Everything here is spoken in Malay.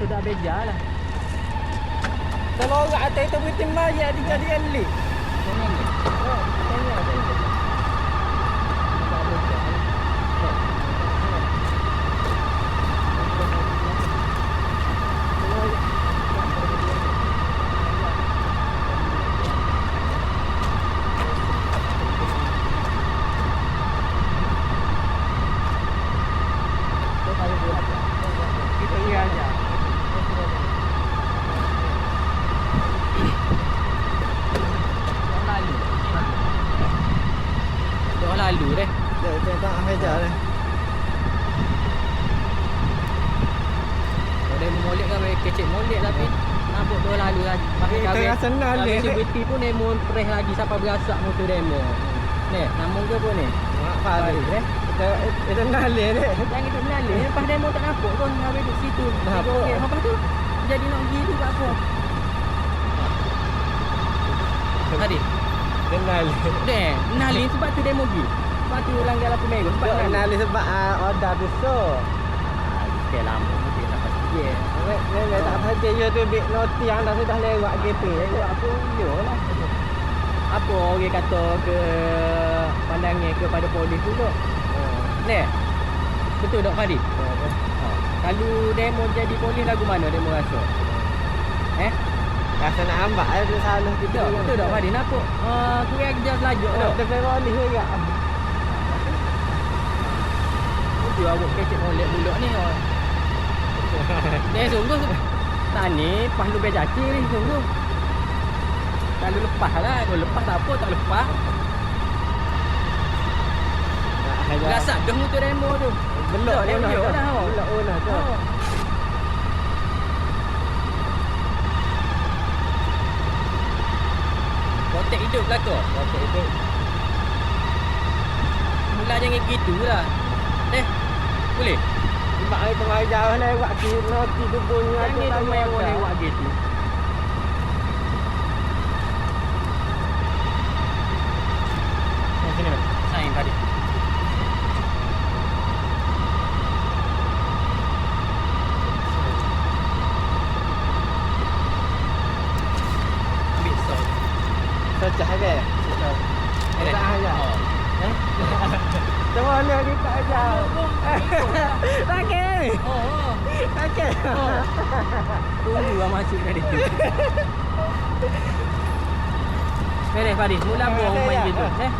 sudah baik jalan. Kalau nggak ada itu bikin maya di kalian li. Tanya, tanya, eh. tanya. Dia dia tak ajar ni. Kalau dia molek kan boleh kecek molek tapi nampak dia lalu lagi. Pakai Eh, kabel. tengah senang dia. CVT pun demo press lagi sampai berasak motor demo. Ni, nama ke apa ni? Mak Farid Farid, eh. Kita kita nalih ni. Yang itu mengalir Lepas demo tak nampak pun Habis duduk situ Nampak. Okey, Lepas tu Jadi nak pergi tu kat aku Tadi Dia nalih. Deh Mengalir sebab tu demo pergi Sebab tu langgar lampu merah Sebab Dia mengalir nalih sebab ah, order besar. Ah, Okey lama Mungkin nak pasti Ya. Memang tak saja you tu big noti yang dah sudah lewat gitu. Lewat pun yo lah Apa orang kata ke Pandangnya kepada polis tu dok Ni Betul tak Fadi? Kalau demo jadi polis lagu mana demo rasa? Eh? Rasa nak ambak eh dia salah kita. Betul, tak Fadi? Nampak uh, kurang kerja selajuk Oh, tak? dia polis juga. Dia awak kecek molek buluk ni. oh. Ni sungguh Tak ni Pas lu berjaki ni sungguh Kalau lepas lah Kalau lepas tak apa Tak lepas Rasak dah motor demo tu Belok dia belok tu. dah, oh. Belok ona tu. Oh. Kotek hidup lah tu Okey itu. Mula jangan gitu lah Eh Boleh Sebab ai tengah jauh lewat ki noti tu bunyi Jangan tu main boleh buat gitu Sini. Sain tadi Ambil sol Secah ke? Eh, Tak aja. Semua ni kita aja. Okey. Oh, oh. Okey. Oh. Tunggu lah masuk tadi. Beres Faris, mula buang main gitu. Eh,